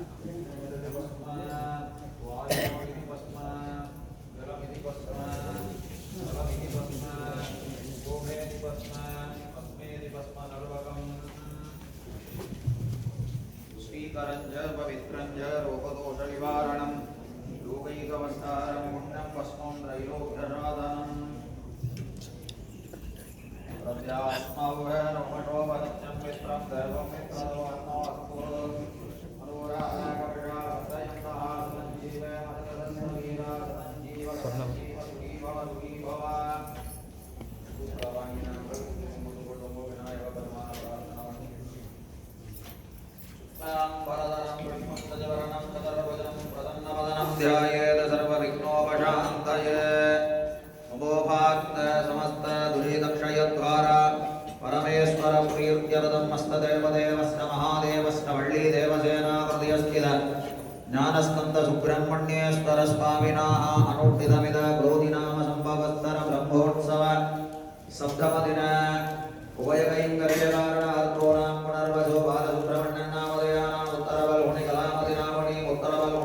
Thank you.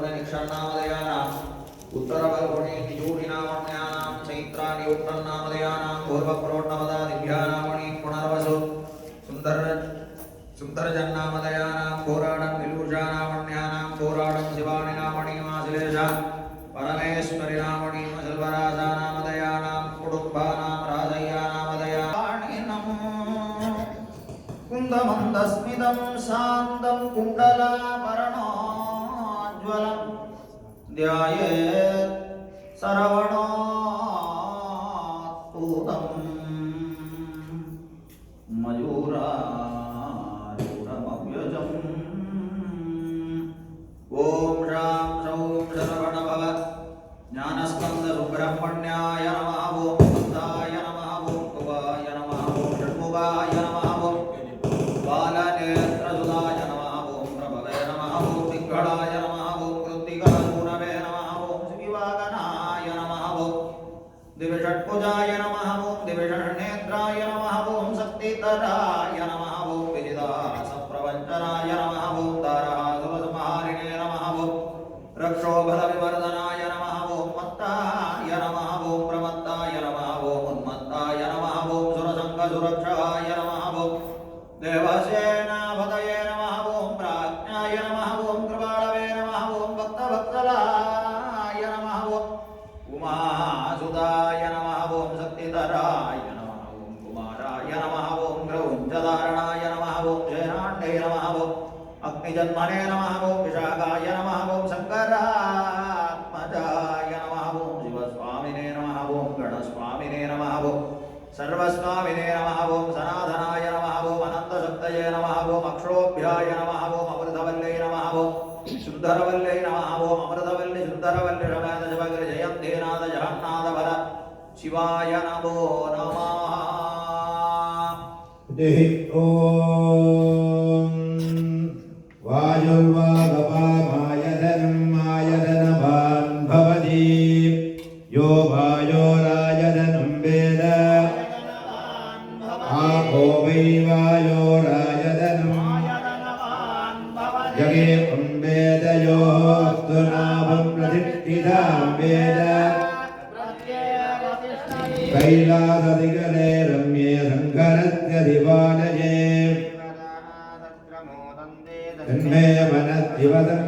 క్షణామదయానాం ఉత్తర బల్గుణి నిజూరినామణ్యానాం చైత్రాని ఉత్తన్నామదయానాం పూర్వప్రోణవదాదిభ్యానామణి పునర్వసు. సుందర సుందరజన్నామదయానాం పోరాడం విలూషానామణ్యానాం పోరాడం శివాణి నామణి మాశిలేష పరమేశ్వరి నామణి మశల్వరాజానామదయానాం కుటుంబానాం రాజయ్యానామదయాణి కుందమందస్మిదం శాంతం కుండలామ ध्यायेत् सरवणो सुरसङ्गसुरक्षाय नमः ॐ देवसेनापतये नमः ॐ प्राज्ञाय नमः ॐ कृपाळवे नमः ॐ भक्तवत्सलाय नमः ॐ उमासुदाय नमः ॐ शक्तिधराय नमः ॐ कुमाराय नमः ॐ क्रौञ्चधारणाय नमः ॐ जयनाण्डे नमः ॐ अग्निजन्मने ஜெகநாத ஜெகநாதவர சிவாய நமோ நமா ஓம் வாயுர்வா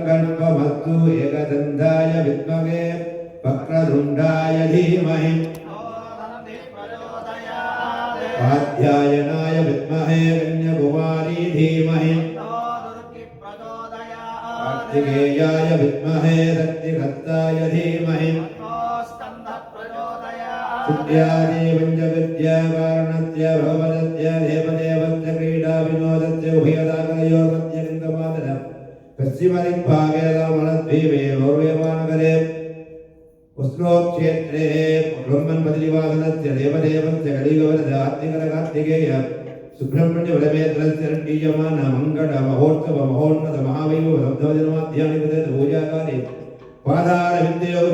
मनद्दिवसङ्कल्पमस्तु एकदन्ताय विद्महे वक्रतुण्डाय धीमहि कात्यायनाय विद्महे कन्यकुमारी धीमहि कार्तिकेयाय विद्महे शक्तिहस्ताय धीमहि विद्यादेवञ्जविद्याकारणस्य भवदस्य देवदेवस्य क्रीडाविनोदस्य उभयदाकरयोर्मध्ये लिङ्गमादर पश्चिमदिग्भागे रामणद्वीपे गौरवेवानगरे उष्णोक्षेत्रे ब्रह्मन्मदिनिवासनस्य देवदेवस्य कलिगवरद आर्तिकरकार्तिकेय सुब्रह्मण्यवरमेत्रस्य रण्डीयमान मङ्गल महोत्सव महोन्नत महावैभव शब्दवचनमाध्यानि पूजाकाले पादारविन्दयोग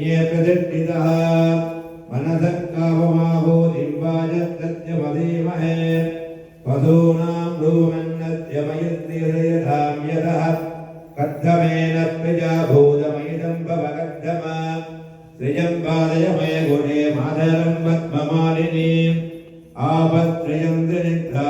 नित्यं यज्ञे प्रतिष्ठितः मनसः काममाभूतिं वाजस्तत्यमधीमहे पशूनां भ्रूमन्नस्य मयस्तिहृदयधां यतः कद्धमेन प्रजा भूतमयिदं भवकद्धम श्रियं पादय मय गुणे माधरं पद्ममालिनीम् आपत्रयं त्रिनिद्राणि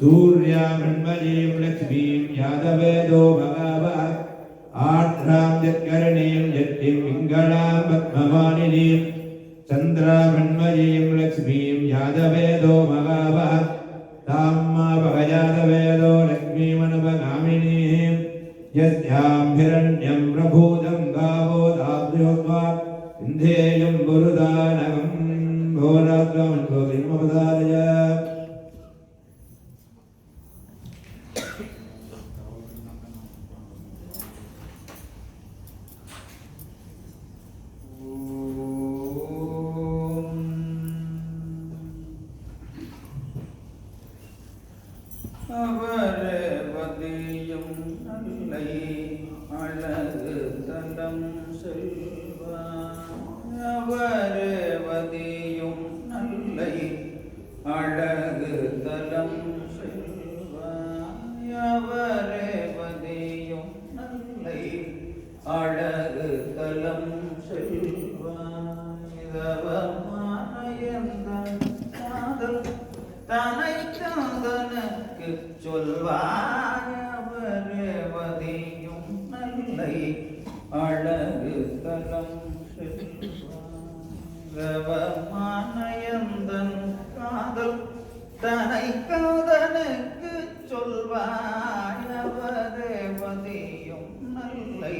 सूर्यामण्मयीं लक्ष्मीं यादवेदो भगावः आर्द्रां यत्करणीं यत्तिं पिङ्गळां पद्मवाणिनीं चन्द्रामण्मयीं लक्ष्मीं यादवेदो भगावः तां मा भगयादवेदो लक्ष्मीमनुपगामिनीं यस्यां हिरण्यं प्रभूतं गावो दाभ्योद्वा इन्धेयं बुरुदानगं भोरात्रं அழகு தண்டம் செல் காதனுக்கு சொல்வாயவரேவதியும் நல்லை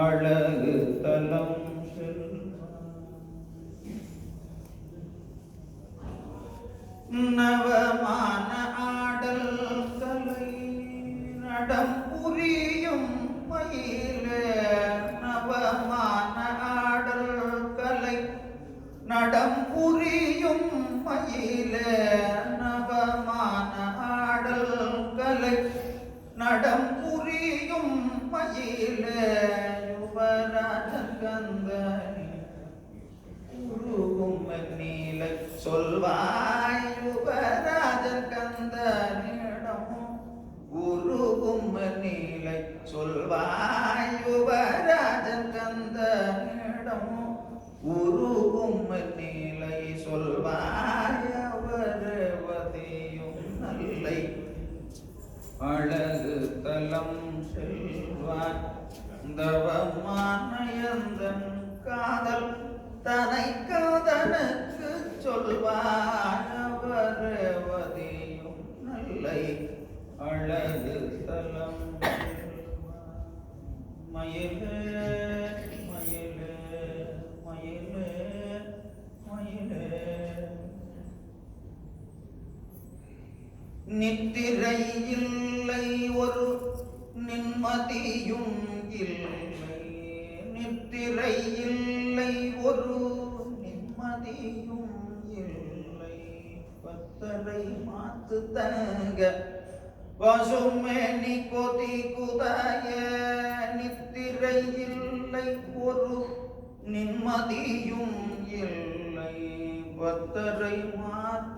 அழகு தலம் நவமான ஆடல் தலை நடம் புரியும் மயிலே நவமான ஆடல் கலை நடம் புரியும் மயிலே நடம் புரியும் மயிலே யுவராஜன் கந்தனி உருகும் நீலை சொல்வாய் செல்வார் செல்வான் தவமானயந்தன் காதல் தனை காதனுக்கு சொல்வார் அவரவதியும் நல்லை அழகு தலம் மயிலே மயிலே மயிலே மயிலே. நித்திரையில்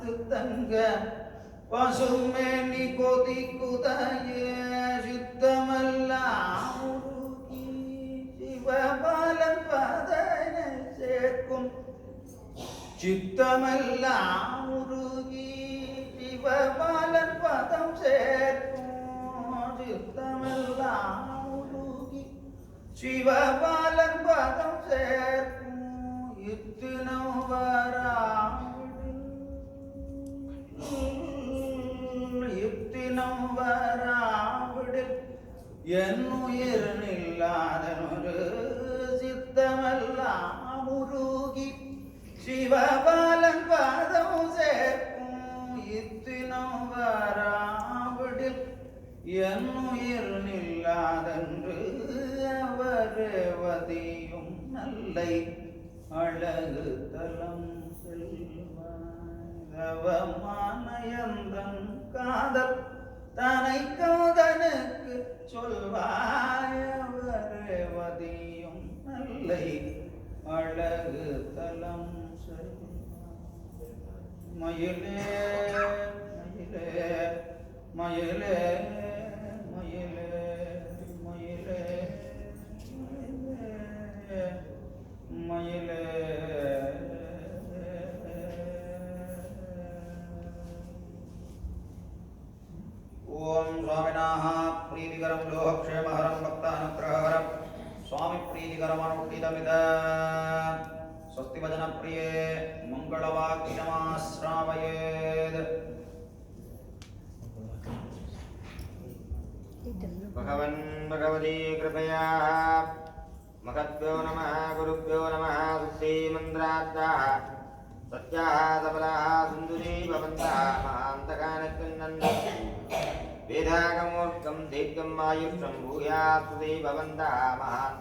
மாத்து தங்க பசுமேனி கொதி குதாய சித்தமெல்லாம் உருகி சிவபாலன் பதன சேர்க்கும். சித்தமெல்லாம் உருகி சிவபாலன் பதம் சேர்க்கும். சித்தமெல்லாம் உருகி சிவபாலன் பதம் சேர்க்கும். இத்து நோவார் என்னுயிரனில்லாதனொரு சித்தமெல்லாம் உருகி சிவபாலன் பாதம் சேர்க்கும் இத்தினம் வராவிடில் என்னுயிரனில்லாதன்று அவரேவதியும் நல்லை அழகு தலம் செல்வமான காதல் தனை காதனுக்கு சொல்வாயவரேவதியும் நல்லை அழகு தலம் மயிலே மயிலே மயிலே மயிலே மயிலே மயிலே மயிலே.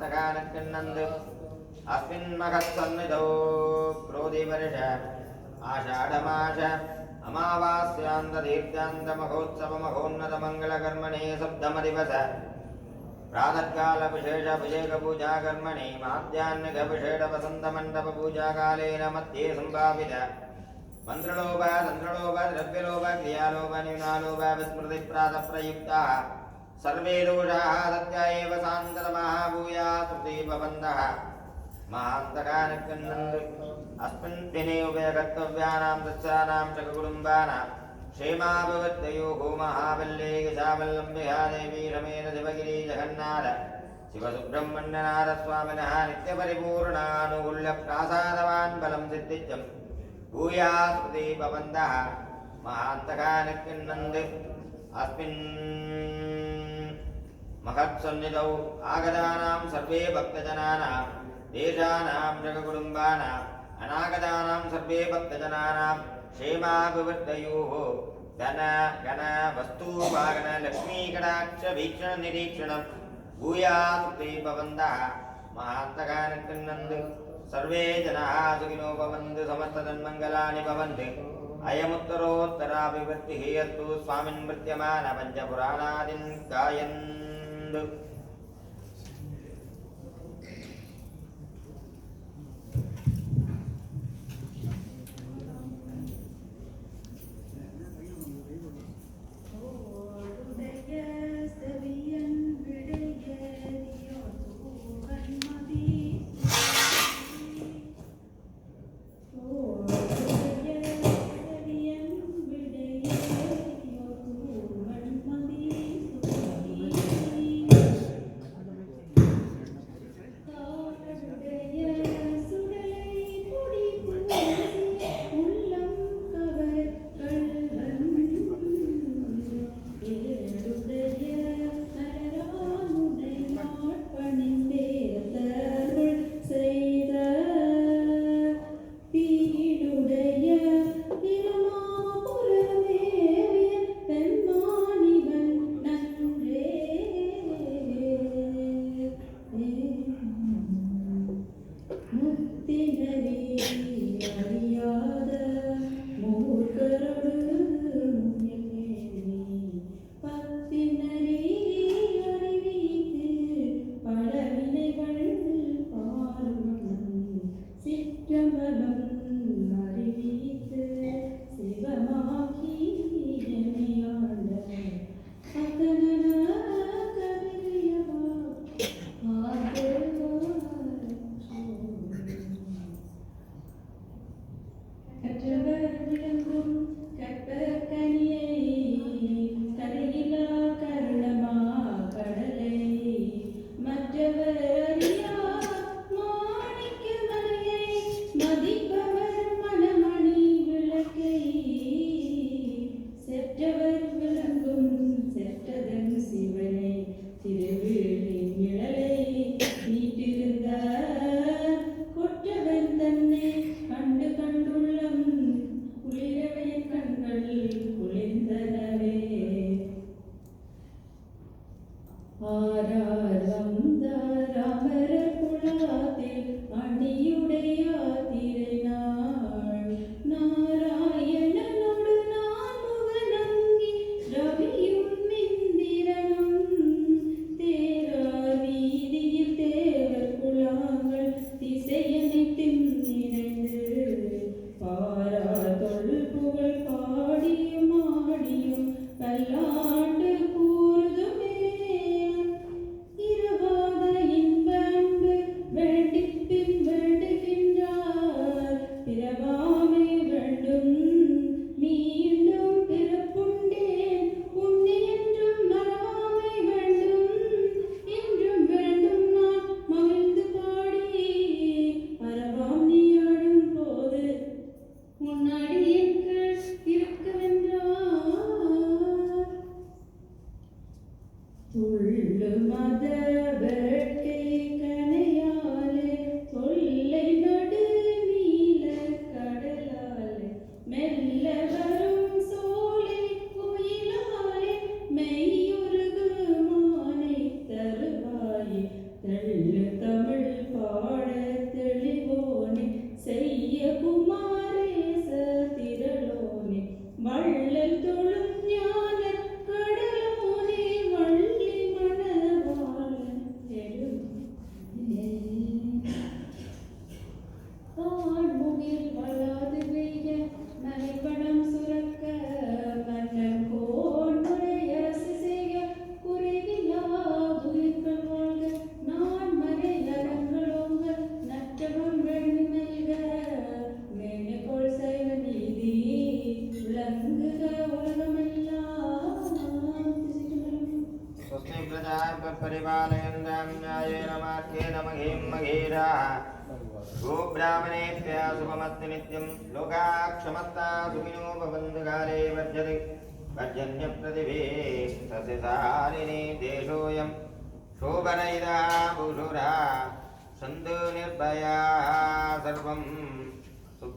हस्तकानक्किन्नन्द् अस्मिन् महत्सन्निधौ क्रोधिवर्ष आषाढमाष अमावास्यान्तदीर्घान्तमहोत्सवमहोन्नतमङ्गलकर्मणे सप्तमदिवस प्रातःकालभिषेषभिषेकपूजाकर्मणि माध्याह्निकभिषेडवसन्तमण्डपपूजाकालेन मध्ये सम्भावित मन्त्रलोभ तन्त्रलोभ द्रव्यलोभ क्रियालोभ न्यूनालोभ विस्मृतिप्रातप्रयुक्ताः सर्वे दोषाः सत्य एव सान्ततमः भूयात् श्रुति भवन्तः महान्तकानकन्नन् अस्मिन् दिने उभयकर्तव्यानां दस्यानां च कुटुम्बानां। क्षेमाभवद्वयोः महाबल्ले गजावल्लम्बिहा देवी रमेण शिवगिरि जगन्नाथ। नित्यपरिपूर्णानुकूल्यप्रासादवान् बलं सिद्धिजम् भूयास्मृति भवन्तः महान्तकानकन्नन्द अस्मिन् महत्सन्निधौ आगतानां सर्वे भक्तजनानां देशानां जगकुटुम्बानाम् अनागतानां सर्वे भक्तजनानां क्षेमाभिवृद्धयोः धन गण वस्तूवागण लक्ष्मीकटाक्ष वीक्षण निरीक्षणं भूयात् भवन्तः महान्तकानकन्नन्द सर्वे जनाः सुखिनो भवन्तु समस्ततन्मङ्गलानि भवन्तु अयमुत्तरोत्तराभिवृद्धिः यत्तु स्वामिन् मृत्यमान पञ्चपुराणादिन् गायन् the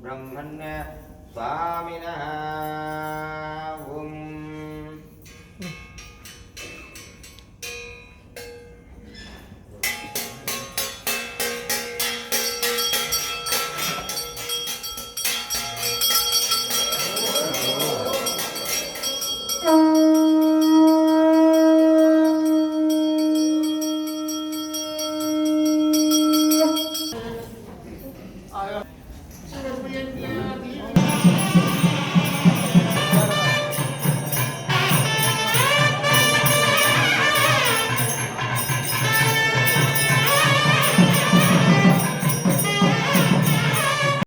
ब्रह्मण्य स्वामिनः।